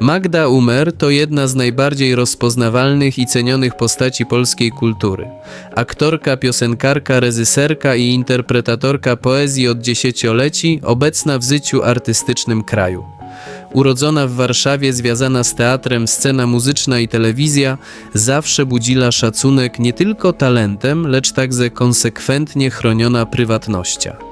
Magda Umer to jedna z najbardziej rozpoznawalnych i cenionych postaci polskiej kultury. Aktorka, piosenkarka, reżyserka i interpretatorka poezji od dziesięcioleci, obecna w życiu artystycznym kraju. Urodzona w Warszawie, związana z teatrem, scena muzyczna i telewizja, zawsze budziła szacunek nie tylko talentem, lecz także konsekwentnie chroniona prywatnością.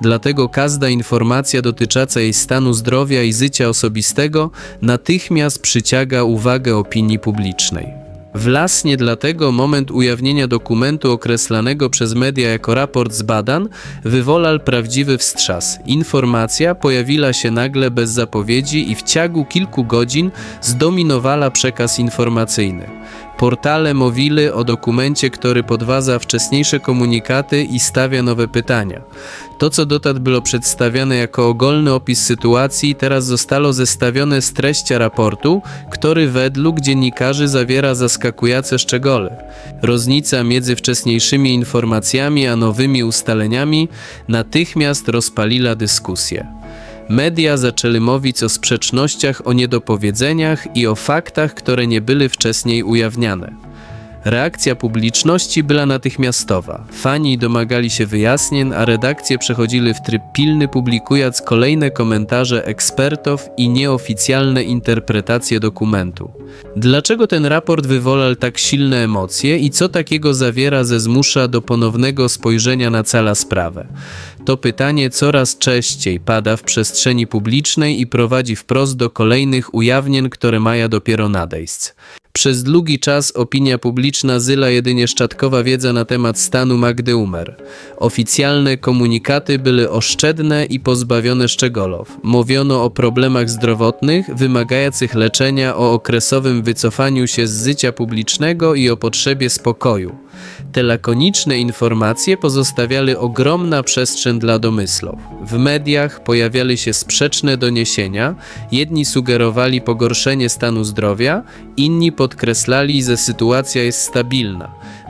Dlatego każda informacja dotycząca jej stanu zdrowia i życia osobistego natychmiast przyciąga uwagę opinii publicznej. Wlasnie dlatego moment ujawnienia dokumentu określanego przez media jako raport z badań wywołał prawdziwy wstrzas. Informacja pojawiła się nagle bez zapowiedzi i w ciągu kilku godzin zdominowała przekaz informacyjny. Portale mówiły o dokumencie, który podważa wcześniejsze komunikaty i stawia nowe pytania. To, co dotąd było przedstawiane jako ogólny opis sytuacji, teraz zostało zestawione z treścią raportu, który według dziennikarzy zawiera zaskakujące szczegóły. Różnica między wcześniejszymi informacjami a nowymi ustaleniami natychmiast rozpaliła dyskusję. Media zaczęły mówić o sprzecznościach, o niedopowiedzeniach i o faktach, które nie były wcześniej ujawniane. Reakcja publiczności była natychmiastowa. Fani domagali się wyjaśnień, a redakcje przechodziły w tryb pilny, publikując kolejne komentarze ekspertów i nieoficjalne interpretacje dokumentu. Dlaczego ten raport wywołał tak silne emocje i co takiego zawiera ze zmusza do ponownego spojrzenia na całą sprawę? To pytanie coraz częściej pada w przestrzeni publicznej i prowadzi wprost do kolejnych ujawnień, które mają dopiero nadejść. Przez długi czas opinia publiczna zyla jedynie szczotkowa wiedza na temat stanu Magdy Umer. Oficjalne komunikaty były oszczędne i pozbawione szczegółów. Mówiono o problemach zdrowotnych wymagających leczenia, o okresowym wycofaniu się z życia publicznego i o potrzebie spokoju. Te lakoniczne informacje pozostawiały ogromna przestrzeń dla domysłów. W mediach pojawiały się sprzeczne doniesienia, jedni sugerowali pogorszenie stanu zdrowia, inni podkreślali, że sytuacja jest stabilna.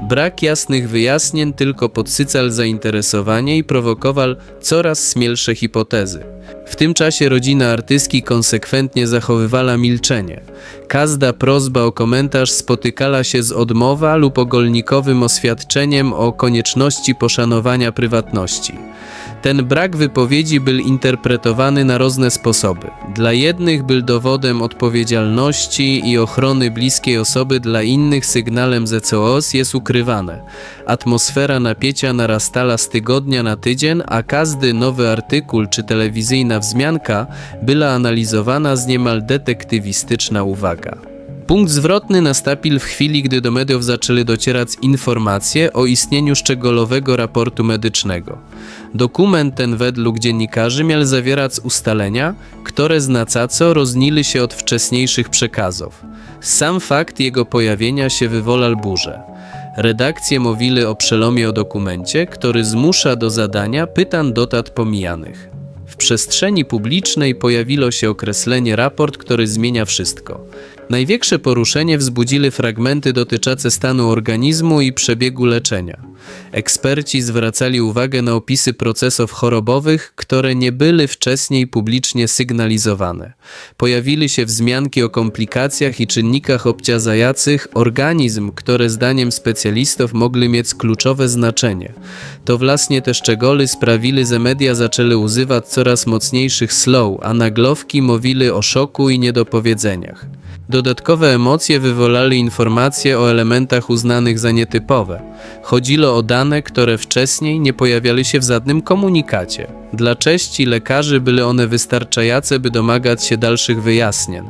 Brak jasnych wyjaśnień tylko podsycał zainteresowanie i prowokował coraz śmielsze hipotezy. W tym czasie rodzina artystki konsekwentnie zachowywała milczenie. Każda prośba o komentarz spotykała się z odmowa lub ogólnikowym oświadczeniem o konieczności poszanowania prywatności. Ten brak wypowiedzi był interpretowany na różne sposoby. Dla jednych był dowodem odpowiedzialności i ochrony bliskiej osoby, dla innych sygnałem, że coś jest ukrywane. Atmosfera napięcia narastała z tygodnia na tydzień, a każdy nowy artykuł czy telewizyjna wzmianka była analizowana z niemal detektywistyczna uwaga. Punkt zwrotny nastąpił w chwili, gdy do mediów zaczęły docierać informacje o istnieniu szczegółowego raportu medycznego. Dokument ten według dziennikarzy miał zawierać ustalenia, które znacząco różniły się od wcześniejszych przekazów. Sam fakt jego pojawienia się wywołał burzę. Redakcje mówiły o przelomie o dokumencie, który zmusza do zadania pytań dotąd pomijanych. W przestrzeni publicznej pojawiło się określenie raport, który zmienia wszystko. Największe poruszenie wzbudzili fragmenty dotyczące stanu organizmu i przebiegu leczenia. Eksperci zwracali uwagę na opisy procesów chorobowych, które nie były wcześniej publicznie sygnalizowane. Pojawili się wzmianki o komplikacjach i czynnikach obciążających organizm, które zdaniem specjalistów mogły mieć kluczowe znaczenie. To właśnie te szczegóły sprawili, że media zaczęły używać coraz mocniejszych slow, a naglowki mówiły o szoku i niedopowiedzeniach. Dodatkowe emocje wywołali informacje o elementach uznanych za nietypowe. Chodziło o dane, które wcześniej nie pojawiały się w żadnym komunikacie. Dla części lekarzy były one wystarczające, by domagać się dalszych wyjaśnień.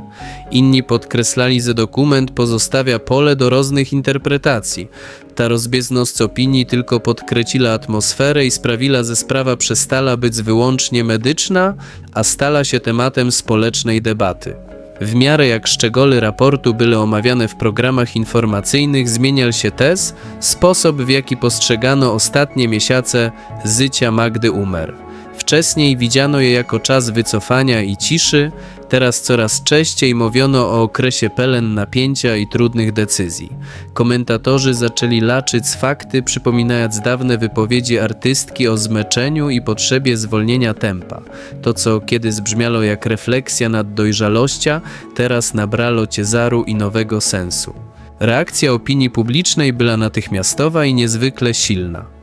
Inni podkreślali, że dokument pozostawia pole do różnych interpretacji. Ta rozbieżność opinii tylko podkreśliła atmosferę i sprawiła, że sprawa przestała być wyłącznie medyczna, a stała się tematem społecznej debaty. W miarę jak szczegóły raportu były omawiane w programach informacyjnych, zmieniał się też sposób, w jaki postrzegano ostatnie miesiące życia Magdy Umer. Wcześniej widziano je jako czas wycofania i ciszy, teraz coraz częściej mówiono o okresie pełen napięcia i trudnych decyzji. Komentatorzy zaczęli laczyć fakty, przypominając dawne wypowiedzi artystki o zmęczeniu i potrzebie zwolnienia tempa. To, co kiedyś brzmiało jak refleksja nad dojrzałością, teraz nabrało ciężaru i nowego sensu. Reakcja opinii publicznej była natychmiastowa i niezwykle silna.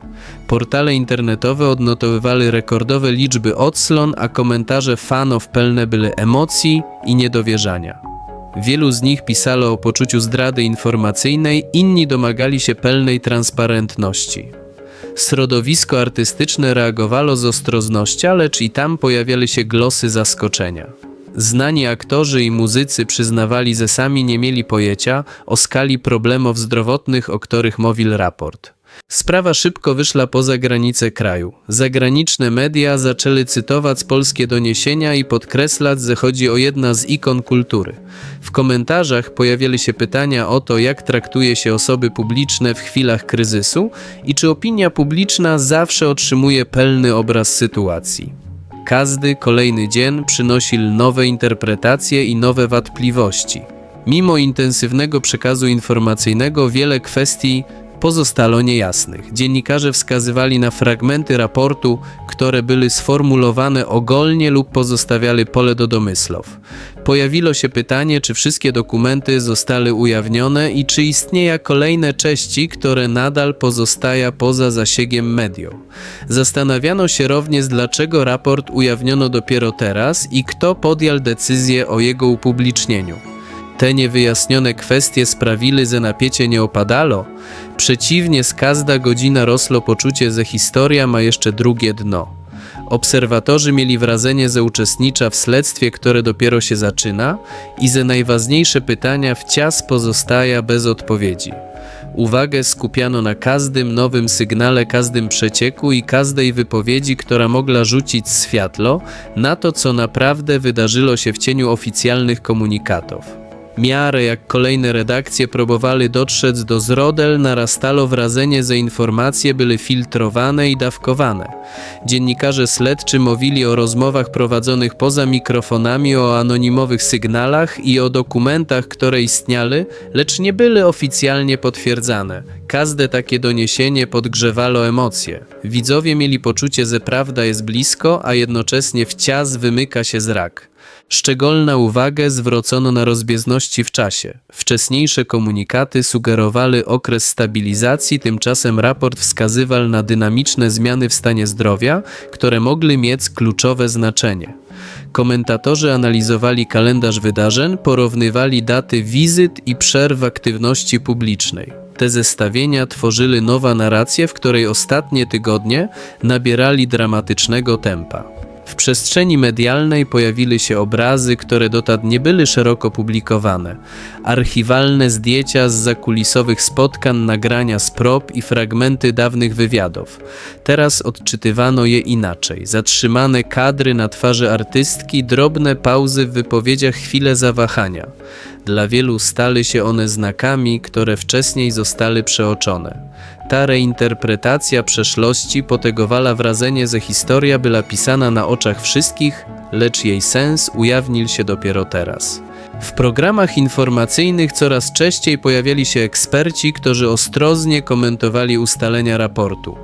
Portale internetowe odnotowywały rekordowe liczby odsłon, a komentarze fanów pełne były emocji i niedowierzania. Wielu z nich pisało o poczuciu zdrady informacyjnej, inni domagali się pełnej transparentności. Środowisko artystyczne reagowało z ostroznością, lecz i tam pojawiały się głosy zaskoczenia. Znani aktorzy i muzycy przyznawali, że sami nie mieli pojęcia o skali problemów zdrowotnych, o których mówił raport. Sprawa szybko wyszła poza granice kraju. Zagraniczne media zaczęły cytować polskie doniesienia i podkreślać, że chodzi o jedna z ikon kultury. W komentarzach pojawiały się pytania o to, jak traktuje się osoby publiczne w chwilach kryzysu i czy opinia publiczna zawsze otrzymuje pełny obraz sytuacji. Każdy kolejny dzień przynosił nowe interpretacje i nowe wątpliwości. Mimo intensywnego przekazu informacyjnego wiele kwestii pozostało niejasnych. Dziennikarze wskazywali na fragmenty raportu, które były sformułowane ogólnie lub pozostawiały pole do domysłów. Pojawiło się pytanie, czy wszystkie dokumenty zostały ujawnione i czy istnieją kolejne części, które nadal pozostają poza zasięgiem mediów. Zastanawiano się również, dlaczego raport ujawniono dopiero teraz i kto podjął decyzję o jego upublicznieniu. Te niewyjaśnione kwestie sprawiły, że napięcie nie opadalo. Przeciwnie, z każda godzina rosło poczucie, że historia ma jeszcze drugie dno. Obserwatorzy mieli wrażenie, że uczestnicza w śledztwie, które dopiero się zaczyna i że najważniejsze pytania wciąż pozostają bez odpowiedzi. Uwagę skupiano na każdym nowym sygnale, każdym przecieku i każdej wypowiedzi, która mogła rzucić światło na to, co naprawdę wydarzyło się w cieniu oficjalnych komunikatów miarę jak kolejne redakcje próbowali dotrzeć do zrodel, narastalo wrażenie, że informacje były filtrowane i dawkowane. Dziennikarze śledczy mówili o rozmowach prowadzonych poza mikrofonami, o anonimowych sygnałach i o dokumentach, które istniały, lecz nie były oficjalnie potwierdzane. Każde takie doniesienie podgrzewało emocje. Widzowie mieli poczucie, że prawda jest blisko, a jednocześnie wciaz wymyka się zrak. Szczególna uwagę zwrócono na rozbieżności w czasie. Wcześniejsze komunikaty sugerowały okres stabilizacji, tymczasem raport wskazywał na dynamiczne zmiany w stanie zdrowia, które mogły mieć kluczowe znaczenie. Komentatorzy analizowali kalendarz wydarzeń, porównywali daty wizyt i przerw aktywności publicznej. Te zestawienia tworzyły nowa narrację, w której ostatnie tygodnie nabierali dramatycznego tempa. W przestrzeni medialnej pojawiły się obrazy, które dotąd nie były szeroko publikowane. Archiwalne zdjęcia z zakulisowych spotkań, nagrania z prób i fragmenty dawnych wywiadów. Teraz odczytywano je inaczej. Zatrzymane kadry na twarzy artystki, drobne pauzy w wypowiedziach, chwile zawahania. Dla wielu stały się one znakami, które wcześniej zostały przeoczone. Ta reinterpretacja przeszłości potegowała wrażenie, że historia była pisana na oczach wszystkich, lecz jej sens ujawnił się dopiero teraz. W programach informacyjnych coraz częściej pojawiali się eksperci, którzy ostrożnie komentowali ustalenia raportu.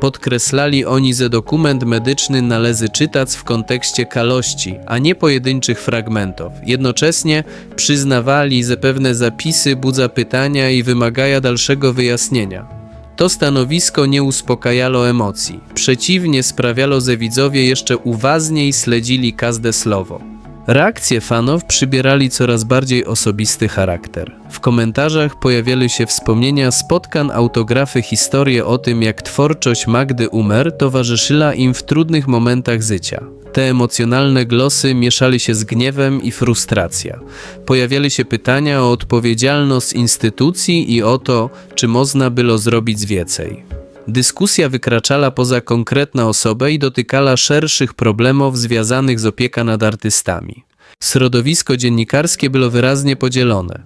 Podkreślali oni, że dokument medyczny należy czytać w kontekście kalości, a nie pojedynczych fragmentów. Jednocześnie przyznawali, że pewne zapisy budza pytania i wymagają dalszego wyjaśnienia. To stanowisko nie uspokajało emocji. Przeciwnie, sprawiało, że widzowie jeszcze uważniej śledzili każde słowo. Reakcje fanów przybierali coraz bardziej osobisty charakter. W komentarzach pojawiały się wspomnienia spotkań, autografy, historie o tym, jak twórczość Magdy Umer towarzyszyła im w trudnych momentach życia. Te emocjonalne głosy mieszali się z gniewem i frustracja. Pojawiały się pytania o odpowiedzialność instytucji i o to, czy można było zrobić więcej. Dyskusja wykraczała poza konkretną osobę i dotykała szerszych problemów związanych z opieką nad artystami. Środowisko dziennikarskie było wyraźnie podzielone.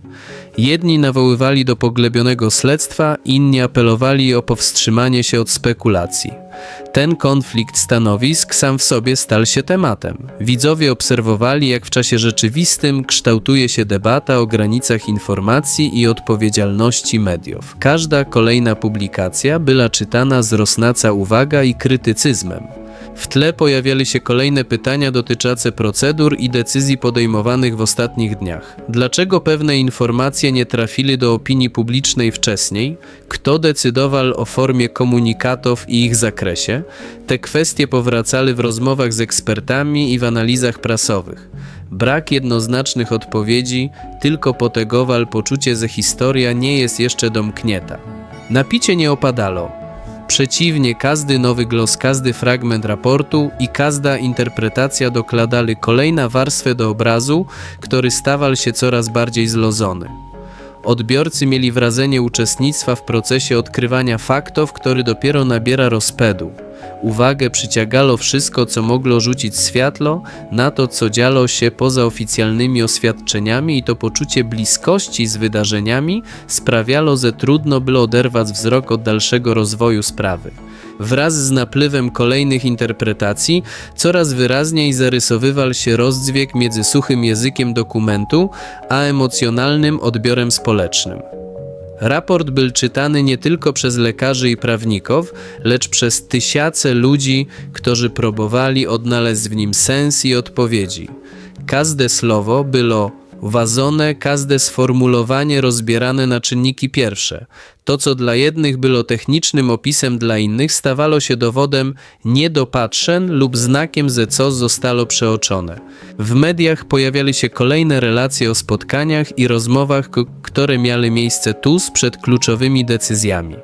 Jedni nawoływali do poglebionego śledztwa, inni apelowali o powstrzymanie się od spekulacji. Ten konflikt stanowisk sam w sobie stał się tematem. Widzowie obserwowali, jak w czasie rzeczywistym kształtuje się debata o granicach informacji i odpowiedzialności mediów. Każda kolejna publikacja była czytana z rosnaca uwaga i krytycyzmem. W tle pojawiały się kolejne pytania dotyczące procedur i decyzji podejmowanych w ostatnich dniach. Dlaczego pewne informacje nie trafili do opinii publicznej wcześniej? Kto decydował o formie komunikatów i ich zakresie? Te kwestie powracały w rozmowach z ekspertami i w analizach prasowych. Brak jednoznacznych odpowiedzi tylko potegował poczucie, że historia nie jest jeszcze domknięta. Napicie nie opadalo. Przeciwnie, każdy nowy głos, każdy fragment raportu i każda interpretacja dokładali kolejna warstwę do obrazu, który stawał się coraz bardziej zlozony. Odbiorcy mieli wrażenie uczestnictwa w procesie odkrywania faktów, który dopiero nabiera rozpędu. Uwagę przyciagało wszystko, co mogło rzucić światło na to, co działo się poza oficjalnymi oświadczeniami i to poczucie bliskości z wydarzeniami sprawiało, że trudno było oderwać wzrok od dalszego rozwoju sprawy. Wraz z napływem kolejnych interpretacji coraz wyraźniej zarysowywał się rozdźwięk między suchym językiem dokumentu a emocjonalnym odbiorem społecznym. Raport był czytany nie tylko przez lekarzy i prawników, lecz przez tysiące ludzi, którzy próbowali odnaleźć w nim sens i odpowiedzi. Każde słowo było wazone, każde sformułowanie rozbierane na czynniki pierwsze. To, co dla jednych było technicznym opisem, dla innych stawało się dowodem niedopatrzeń lub znakiem, że coś zostało przeoczone. W mediach pojawiały się kolejne relacje o spotkaniach i rozmowach, które miały miejsce tuż przed kluczowymi decyzjami.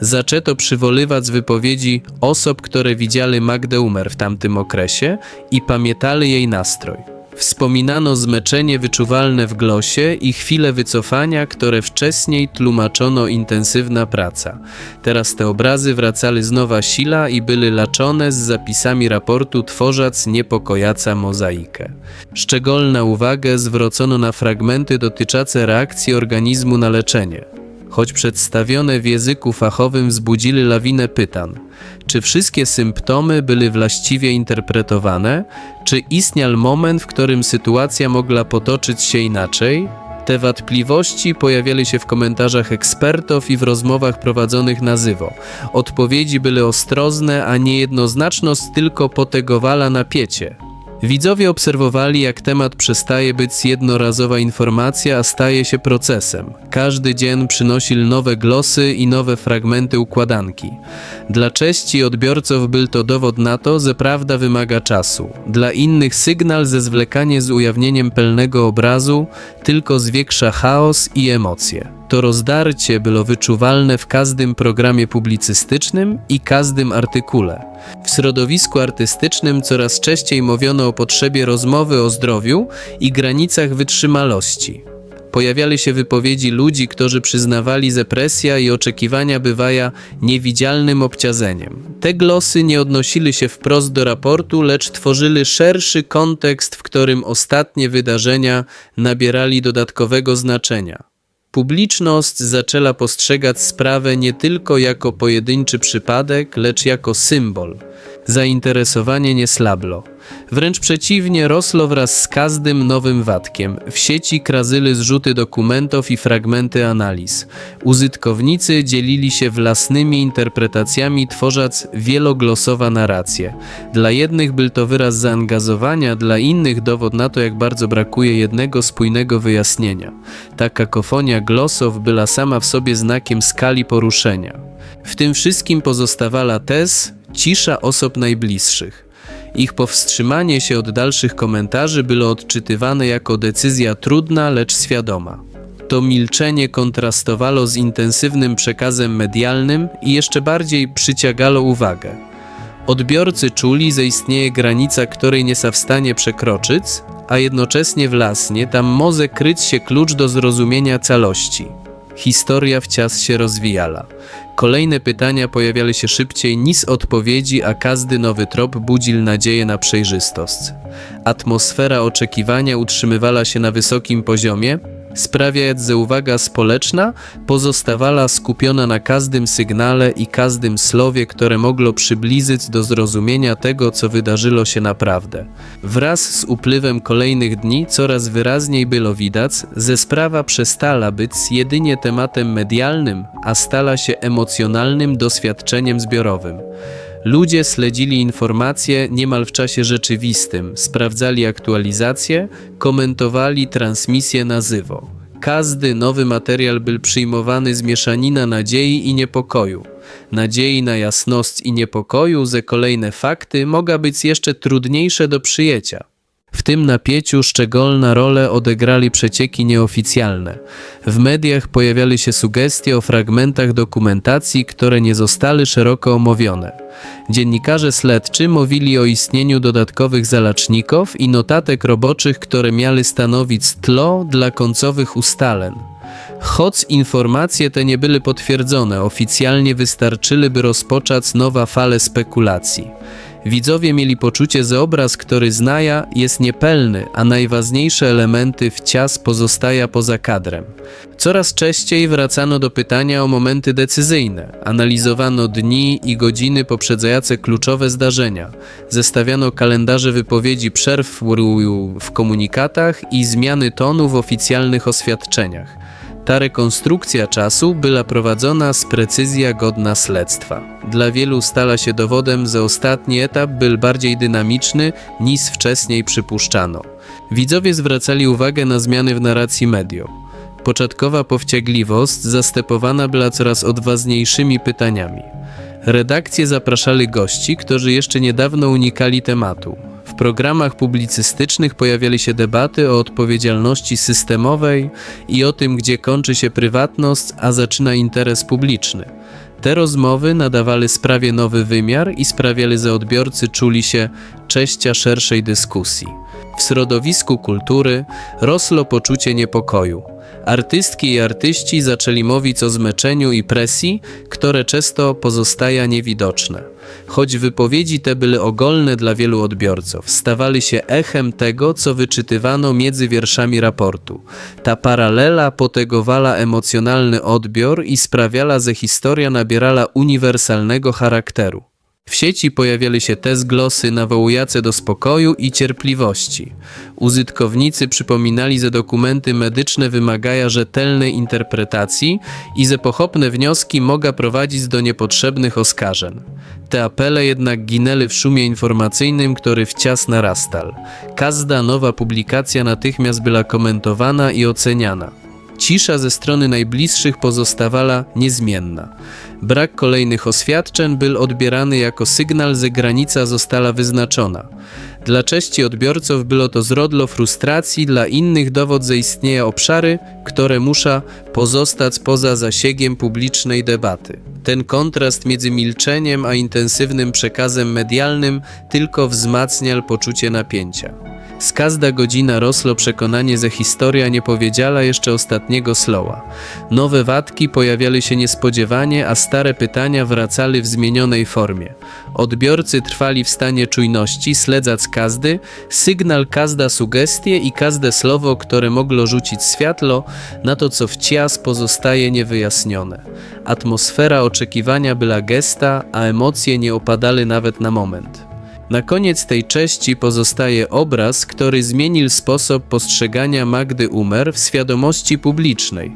Zaczęto przywoływać z wypowiedzi osób, które widziały Magdę Umer w tamtym okresie i pamiętali jej nastrój. Wspominano zmęczenie wyczuwalne w głosie i chwile wycofania, które wcześniej tłumaczono intensywna praca. Teraz te obrazy wracały z nowa sila i były laczone z zapisami raportu, tworząc niepokojaca mozaikę. Szczególna uwagę zwrócono na fragmenty dotyczące reakcji organizmu na leczenie choć przedstawione w języku fachowym wzbudzili lawinę pytań. Czy wszystkie symptomy były właściwie interpretowane? Czy istniał moment, w którym sytuacja mogła potoczyć się inaczej? Te wątpliwości pojawiały się w komentarzach ekspertów i w rozmowach prowadzonych na żywo. Odpowiedzi były ostrożne, a niejednoznaczność tylko potegowała napięcie. Widzowie obserwowali, jak temat przestaje być jednorazowa informacja, a staje się procesem. Każdy dzień przynosił nowe glosy i nowe fragmenty układanki. Dla części odbiorców był to dowód na to, że prawda wymaga czasu. Dla innych sygnał ze zwlekanie z ujawnieniem pełnego obrazu tylko zwiększa chaos i emocje. To rozdarcie było wyczuwalne w każdym programie publicystycznym i każdym artykule. W środowisku artystycznym coraz częściej mówiono o potrzebie rozmowy o zdrowiu i granicach wytrzymałości. Pojawiały się wypowiedzi ludzi, którzy przyznawali, że presja i oczekiwania bywają niewidzialnym obciazeniem. Te głosy nie odnosili się wprost do raportu, lecz tworzyły szerszy kontekst, w którym ostatnie wydarzenia nabierali dodatkowego znaczenia. Publiczność zaczęła postrzegać sprawę nie tylko jako pojedynczy przypadek, lecz jako symbol. Zainteresowanie nie slablo. Wręcz przeciwnie, rosło wraz z każdym nowym watkiem. W sieci krazyły zrzuty dokumentów i fragmenty analiz. Użytkownicy dzielili się własnymi interpretacjami, tworząc wieloglosowa narracje. Dla jednych był to wyraz zaangażowania, dla innych dowód na to, jak bardzo brakuje jednego spójnego wyjaśnienia. Ta kakofonia głosów była sama w sobie znakiem skali poruszenia. W tym wszystkim pozostawała tez, cisza osób najbliższych. Ich powstrzymanie się od dalszych komentarzy było odczytywane jako decyzja trudna, lecz świadoma. To milczenie kontrastowało z intensywnym przekazem medialnym i jeszcze bardziej przyciagało uwagę. Odbiorcy czuli, że istnieje granica, której nie są w stanie przekroczyć, a jednocześnie w lasnie tam może kryć się klucz do zrozumienia całości. Historia wciąż się rozwijała. Kolejne pytania pojawiały się szybciej niż odpowiedzi, a każdy nowy trop budził nadzieję na przejrzystość. Atmosfera oczekiwania utrzymywała się na wysokim poziomie, sprawiając, że uwaga społeczna pozostawała skupiona na każdym sygnale i każdym słowie, które mogło przybliżyć do zrozumienia tego, co wydarzyło się naprawdę. Wraz z upływem kolejnych dni coraz wyraźniej było widać, że sprawa przestała być jedynie tematem medialnym, a stała się emocjonalnym doświadczeniem zbiorowym. Ludzie śledzili informacje niemal w czasie rzeczywistym, sprawdzali aktualizacje, komentowali transmisję na żywo. Każdy nowy materiał był przyjmowany z mieszanina nadziei i niepokoju. Nadziei na jasność i niepokoju, że kolejne fakty mogą być jeszcze trudniejsze do przyjęcia. W tym napięciu szczególną rolę odegrali przecieki nieoficjalne. W mediach pojawiały się sugestie o fragmentach dokumentacji, które nie zostały szeroko omówione. Dziennikarze śledczy mówili o istnieniu dodatkowych zalaczników i notatek roboczych, które miały stanowić tlo dla końcowych ustaleń. Choć informacje te nie były potwierdzone, oficjalnie wystarczyły, by rozpocząć nowa fale spekulacji. Widzowie mieli poczucie, że obraz, który znaja, jest niepelny, a najważniejsze elementy wciąż pozostają poza kadrem. Coraz częściej wracano do pytania o momenty decyzyjne, analizowano dni i godziny poprzedzające kluczowe zdarzenia, zestawiano kalendarze wypowiedzi przerw w komunikatach i zmiany tonu w oficjalnych oświadczeniach. Ta rekonstrukcja czasu była prowadzona z precyzja godna śledztwa. Dla wielu stała się dowodem, że ostatni etap był bardziej dynamiczny niż wcześniej przypuszczano. Widzowie zwracali uwagę na zmiany w narracji mediów. Początkowa powściągliwość zastępowana była coraz odważniejszymi pytaniami. Redakcje zapraszali gości, którzy jeszcze niedawno unikali tematu. W programach publicystycznych pojawiały się debaty o odpowiedzialności systemowej i o tym, gdzie kończy się prywatność, a zaczyna interes publiczny. Te rozmowy nadawały sprawie nowy wymiar i sprawiały, że odbiorcy czuli się cześcia szerszej dyskusji. W środowisku kultury rosło poczucie niepokoju. Artystki i artyści zaczęli mówić o zmęczeniu i presji, które często pozostają niewidoczne. Choć wypowiedzi te były ogólne dla wielu odbiorców, stawały się echem tego, co wyczytywano między wierszami raportu. Ta paralela potegowała emocjonalny odbiór i sprawiała, że historia nabierała uniwersalnego charakteru. W sieci pojawiały się te zglosy nawołujące do spokoju i cierpliwości. Użytkownicy przypominali, że dokumenty medyczne wymagają rzetelnej interpretacji i że pochopne wnioski mogą prowadzić do niepotrzebnych oskarżeń. Te apele jednak ginęły w szumie informacyjnym, który wciąż narastał. Każda nowa publikacja natychmiast była komentowana i oceniana. Cisza ze strony najbliższych pozostawała niezmienna. Brak kolejnych oświadczeń był odbierany jako sygnał, że granica została wyznaczona. Dla części odbiorców było to zrodlo frustracji, dla innych dowód, że istnieją obszary, które muszą pozostać poza zasięgiem publicznej debaty. Ten kontrast między milczeniem a intensywnym przekazem medialnym tylko wzmacniał poczucie napięcia. Z każda godzina rosło przekonanie, że historia nie powiedziała jeszcze ostatniego slowa. Nowe wątki pojawiały się niespodziewanie, a stare pytania wracały w zmienionej formie. Odbiorcy trwali w stanie czujności, śledząc każdy, sygnał każda sugestie i każde słowo, które mogło rzucić światło na to, co wciąż pozostaje niewyjaśnione. Atmosfera oczekiwania była gesta, a emocje nie opadały nawet na moment. Na koniec tej części pozostaje obraz, który zmienił sposób postrzegania Magdy Umer w świadomości publicznej.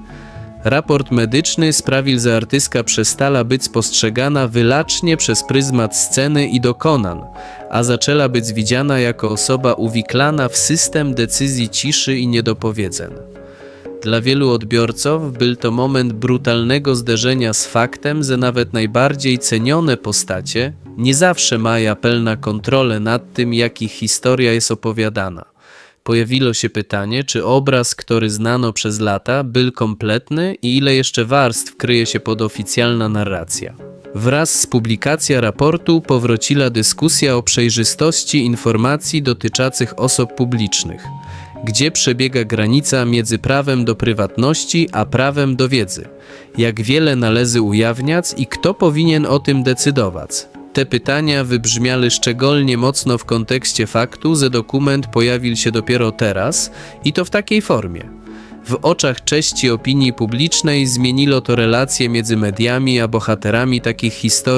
Raport medyczny sprawił, że artystka przestała być postrzegana wylacznie przez pryzmat sceny i dokonan, a zaczęła być widziana jako osoba uwiklana w system decyzji ciszy i niedopowiedzeń. Dla wielu odbiorców był to moment brutalnego zderzenia z faktem, że nawet najbardziej cenione postacie nie zawsze mają pełną kontrolę nad tym, jak ich historia jest opowiadana. Pojawiło się pytanie, czy obraz, który znano przez lata, był kompletny i ile jeszcze warstw kryje się pod oficjalna narracja. Wraz z publikacją raportu powróciła dyskusja o przejrzystości informacji dotyczących osób publicznych. Gdzie przebiega granica między prawem do prywatności a prawem do wiedzy? Jak wiele należy ujawniać i kto powinien o tym decydować? Te pytania wybrzmiały szczególnie mocno w kontekście faktu, że dokument pojawił się dopiero teraz i to w takiej formie. W oczach cześci opinii publicznej zmieniło to relacje między mediami a bohaterami takich historii